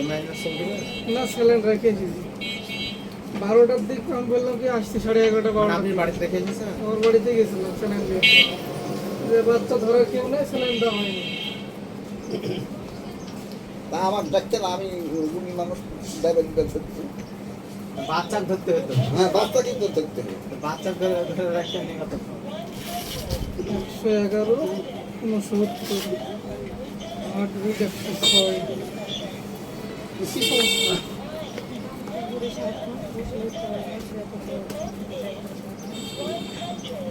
না স্যালেন রেখে দিয়েছি বারোটার দিক আমি বললাম কি আসছি সাড়ে এগারোটা বারোটা। আপনি বাড়িতে রেখে দিয়েছেন আমার বাড়িতে গেছিলাম স্যালেন দিয়ে যে বাচ্চা ধরার কেউ নেই স্যালেন দেওয়া হয়নি তা আমার ডাক্তার আমি গুণী মানুষ ডায়াবেটিস ধরছি বাচ্চা ধরতে হতো? হ্যাঁ বাচ্চা কিন্তু ধরতে হবে। বাচ্চা ধরে ধরে রাখতে নেই কত? একশো এগারো উনসত্তর হার্ট বিট একশো ছয় কি সমস্যা আর ওই যে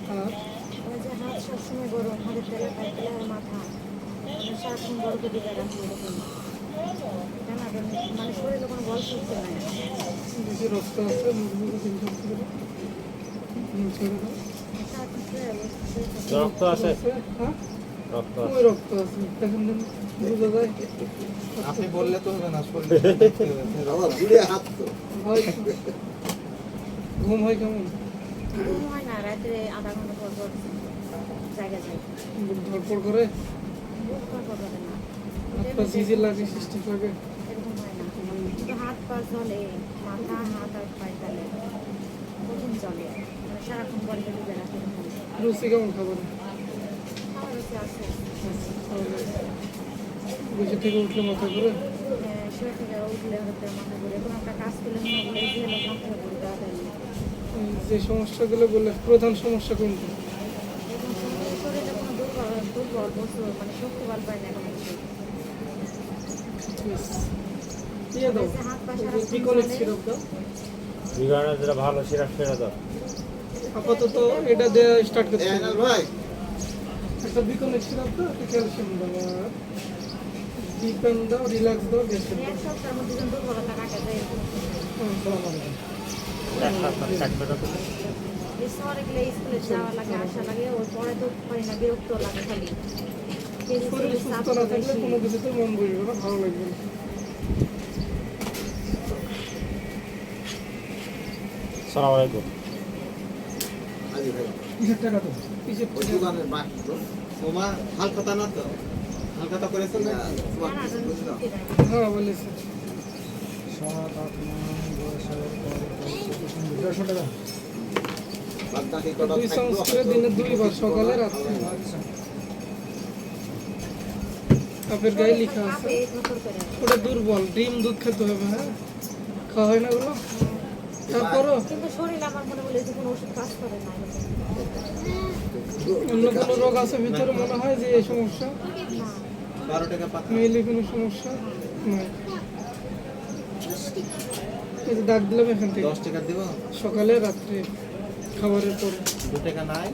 হাত সবসময় গরম হাতের তেলে পায়ে তেলে আর মাথা মানে সারাক্ষণ বড় করে রাখি এরকম কেন মানে শরীরে কোনো বল শুনতে নাই বেশি রক্ত আছে মুরগি তিন সপ্তাহ করে হুম, ছেড়ে দাও। সারাক্ষণ শুয়ে বসে থাকি। রক্ত আছে হ্যাঁ রক্ত রক্ত আছে দেখেন বোঝা যায় আপনি বললে তো হবে না শরীরে দেখতে হবে। আমার ঘুরে হাত তো। ঘুম হয় কেমন? ঘুম হয় না আধা ঘণ্টা পর পর জায়গা যায়। ধরপড় করে? হাত পা লাগে সৃষ্টি লাগে? এরকম হয় না। কিন্তু হাত পা চলে মাথা হাত আর পায়ে তালে। কঠিন চলে। সারাক্ষণ রুচি কেমন খাবার? বসে থেকে উঠলে মাথা করে শুয়ে থেকে উঠলে মাথা ঘুরে। কোনো একটা কাজ করলে মনে হয় যে সমস্যাগুলো বললে প্রধান সমস্যা কোনটা? মানে ভালো সিরাপ সেটা দাও। আপাতত এটা দেওয়া স্টার্ট করতে হবে। ভাই একটা বিকলিত সিরাপ দাও একটা ক্যালসিয়াম দাও আর ডিপেন্ড দাও রিল্যাক্স দাও বেশি এই এক সপ্তাহের মধ্যে যেন দুর্বলতা কাটে যায় এরকম। এক সপ্তাহ কাটবে না তো এই শহরে গেলে স্কুলে যাওয়া লাগে আসা লাগে ওই পরে তো পারি না বিরক্ত লাগে খালি। শরীর সুস্থ না থাকলে কোনো কিছুতে মন বসবে না ভালো লাগবে না। সালাম আলাইকুম। আজি ভাই কিসের টাকা তো কিসের ওই টাকা? তো সোমা হালখাতা না তো করেছেন না দুই দিনে দুইবার সকালে রাত্রে আপের গায়ে লেখা আছে ওটা দুর্বল ডিম দুধ খেতে হবে হ্যাঁ খাওয়া হয় না ওগুলো কিন্তু শরীর আমার মনে বলে যে কোনো ওষুধ কাজ করে না। অন্য কোনো রোগ আছে ভিতরে মনে হয় যে এই সমস্যা? বারো টাকা মেয়েলি কোনো সমস্যা? নয় ডাক দিলাম এখান থেকে। দশ টাকা দিব? সকালে রাত্রে খাবারের পরে। দু টাকা নাই?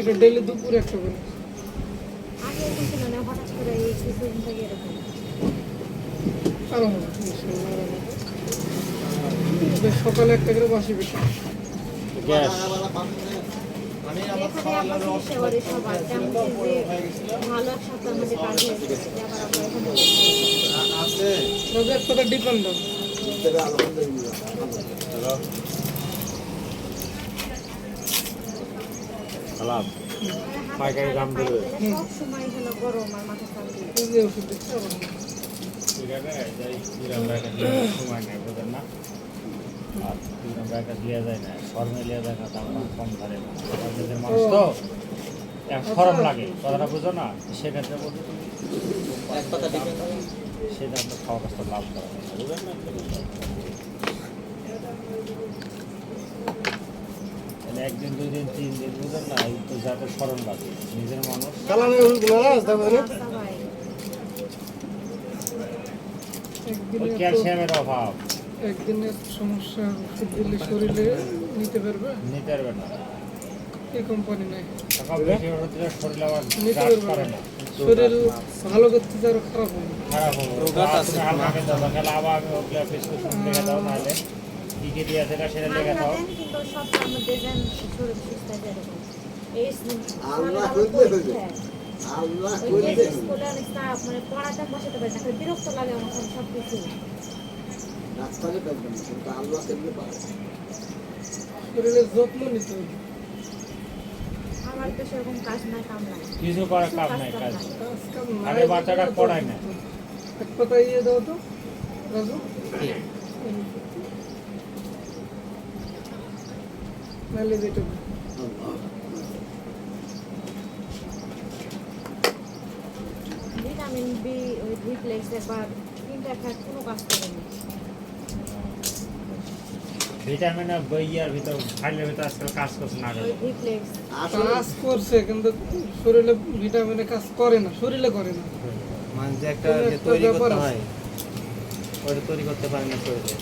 এটা ডেলি দুপুরে একটা করে। আগে সকালে একটা করে বাসি বেশি। গ্যাস। হয়ে ডিপেন্ড সালাম। পাইকারি দাম দেবে। সময় নেই আর যায় না শর্মে লিয়ে যায় না দাম কম ধরে না। মানুষ তো সরম লাগে কথাটা বুঝো না সেক্ষেত্রে বলতে তুমি সেটা আপনার খাওয়ার কাজটা লাভ করা বুঝলেন না একদিন দুই দিন তিন দিন বুঝলেন না তো যাতে স্মরণ লাগে নিজের মানুষ। ক্যালসিয়ামের অভাব। একদিনে এত সমস্যা ওষুধ দিলে শরীরে নিতে পারবে? নিতে পারবে না। এই কোম্পানি নাই। নিতে পারবে না। শরীর ভালো করতে আরও খারাপ হবে। খারাপ হবে। আছে। আবার আমি ওগুলো প্রেসক্রিপশন লিখে দাও নাহলে কি কি দিয়ে সেটা সেটা লিখে দাও। কিন্তু সপ্তাহের মধ্যে দেন শরীর সুস্থ এই আল্লাহ মানে করলে পরীক্ষা। যায়। আল্লাহ ওই স্কুলে অনেক চাপ পড়াতে বসাতে পারি বিরক্ত লাগে আমার সব কিছু ডাক্তারে পারবেন না, কিন্তু আল্লাহ করলে পারে শরীরের যত্ন নিতে হবে। আমার তো সেরকম কাজ নাই কাম নাই। কিছু করার কাম নাই কাজ কাজ। কাম নাই। আগে বাচ্চাটা পড়ায় না। এক পাতা ইয়ে দাও তো রাজু। নাহলে যেটা ভিটামিন বি ওই রিপ্লেক্স একবার তিনটা খাট কোনো কাজ করেনি ভিটামিনের বইয়ার ভিতর ফাইলের ভিতর আজকাল কাজ করছে না কাজ করছে কিন্তু শরীরে ভিটামিনে কাজ করে না শরীরে করে না। মানে যে একটা যে তৈরি করতে হয় ওটা তৈরি করতে পারে না শরীরে।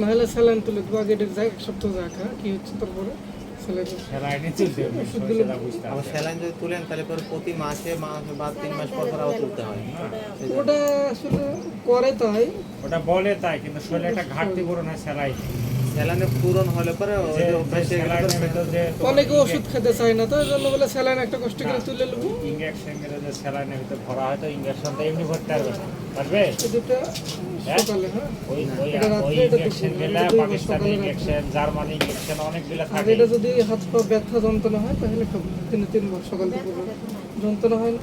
নাহলে স্যালাইন তুলে দেবো আগে এক সপ্তাহ যাক হ্যাঁ কি হচ্ছে তারপরে? স্যালাইন আবার স্যালাইন যদি তুলেন তাহলে পরে প্রতি মাসে মাস বা তিন মাস পর পর আবার তুলতে হয়। ওটা আসলে করে তাই। ওটা বলে তাই কিন্তু শরীরে একটা ঘাটতি পূরণ না সেলাই স্যালাইনের পূরণ হলে পরে হয়ে অনেকে ওষুধ খেতে চায় না তো এই জন্য বলে স্যালাইন একটা কষ্ট করে তুলে নেব। ইঞ্জেকশন গেলে যে সেলাইনের ভিতর ভরা হয় তো ইঞ্জেকশন তো এমনি ভরতে পারবে? না পারবে সকালে হ্যাঁ? ওই ওই গেলে বার পাকিস্তানি সকালে জার্মানি ইঞ্জেকশন অনেকগুলো থাকে। এটা যদি হাত পা ব্যথা যন্ত্রণা হয় তাহলে খাব। দিনে তিনবার সকাল ব্যথা দুপুর যন্ত্রণা হয় না?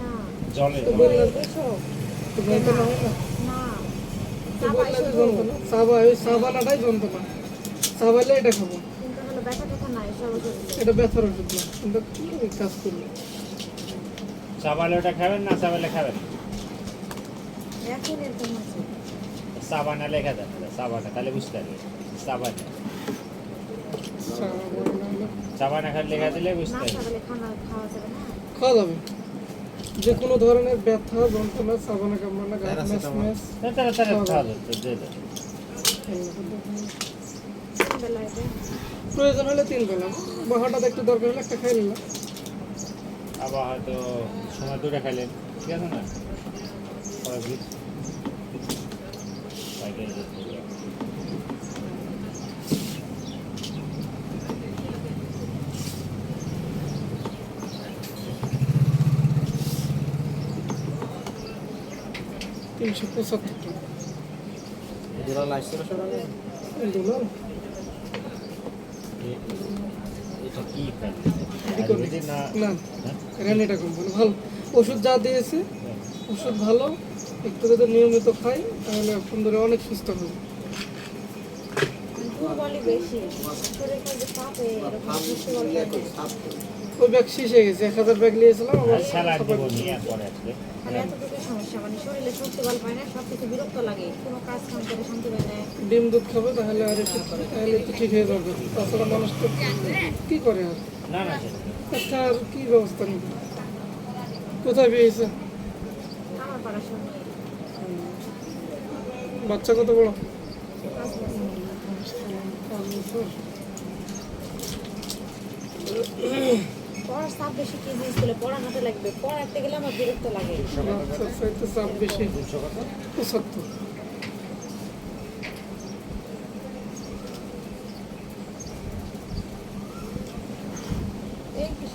না জলে। জলে। তো যন্ত্রণা হয় না? যন্ত্রণা চাবাইলে এটা খাব। এটা ব্যথার ওষুধ না। কিন্তু এই কাজ করবে? চাবালে ওটা খাবেন না চাবালে খাবেন? সাবানা লেখা দেন সাবানা তাহলে বুঝতে পারবে। সাবানা লেখা দিলে বুঝতে না পারবে। খাবে খানা খাওয়া যাবে না। খাওয়া যাবে। যে কোনো ধরনের ব্যথা যন্ত্রণা চাবানা কামড়ানা গা ম্যাচ ম্যাচ তাহলে তাহলে খাওয়া যাবে দিয়ে দেন তিন বেলায় দেয়। প্রয়োজন হলে তিন বেলা। বা হঠাৎ একটু দরকার হলে একটা খাই নিলাম। আবার হয়তো সময় দুটো খাইলেন। ঠিক আছে না পরে বুঝ- সাইকেল যেতে হবে। তিনশো পঁচাত্তর টাকা। এটা কি না হ্যাঁ? কোম্পানি ভালো। ওষুধ যা দিয়েছে ওষুধ ভালো একটু যদি নিয়মিত খাই তাহলে এখন ধরে অনেক সুস্থ হবে। বেশি। ওই ব্যাগ শেষ হয়ে গেছে এক হাজার ব্যাগ নিয়েছিলাম স্যালাড খাবার দেবো নিয়ে পরে আসবে মানে এতটুকু সমস্যা মানে শরীরে শক্তি বল পায় না সব কিছু বিরক্ত লাগে কোনো কাজ কাম করে শান্তি পায় না। ডিম দুধ খাবে তাহলে আর একটু তাহলে তো ঠিক হয়ে যাবে। তাছাড়া মানুষ তো কী করে আর? না না একটা আর কি ব্যবস্থা নেবে? কোথায় পেয়েছে? আমার পাড়া বাচ্চা কত বড়? পাঁচ বছর। পাঁচ বছর। পড়ার চাপ বেশি কি জিনিস করলে পড়ানোতে লাগবে? পড়াতে গেলে আমার বিরক্ত লাগে। চাপ বেশি পঁচাত্তর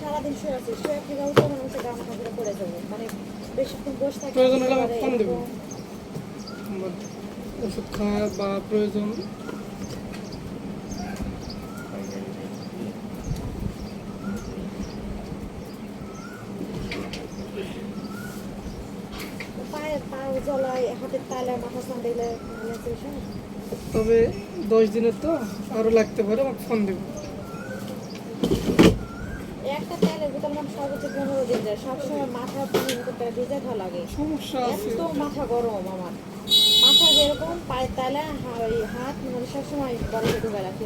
সারাদিন শুয়ে আছি শুয়ে থেকে উঠে মনে হচ্ছে গান খাবলে পড়ে যাব। মানে বেশিক্ষণ বসে থাকি প্রয়োজন হলে ওষুধ খাওয়া বা প্রয়োজন পায়ের পাও জ্বলায় হাতের তালে মাথা সান্ডেলে তবে দশ দিনের তো আরও লাগতে পারে আমাকে ফোন দেবে। একটা তেলের বোতল সর্বোচ্চ পনেরো দিন যায় সবসময় মাথা খাওয়া লাগে। সমস্যা আছে। মাথা গরম আমার। মাথা যেরকম পায়ের তালে হাত মানে সবসময় বরফে ডুবে রাখি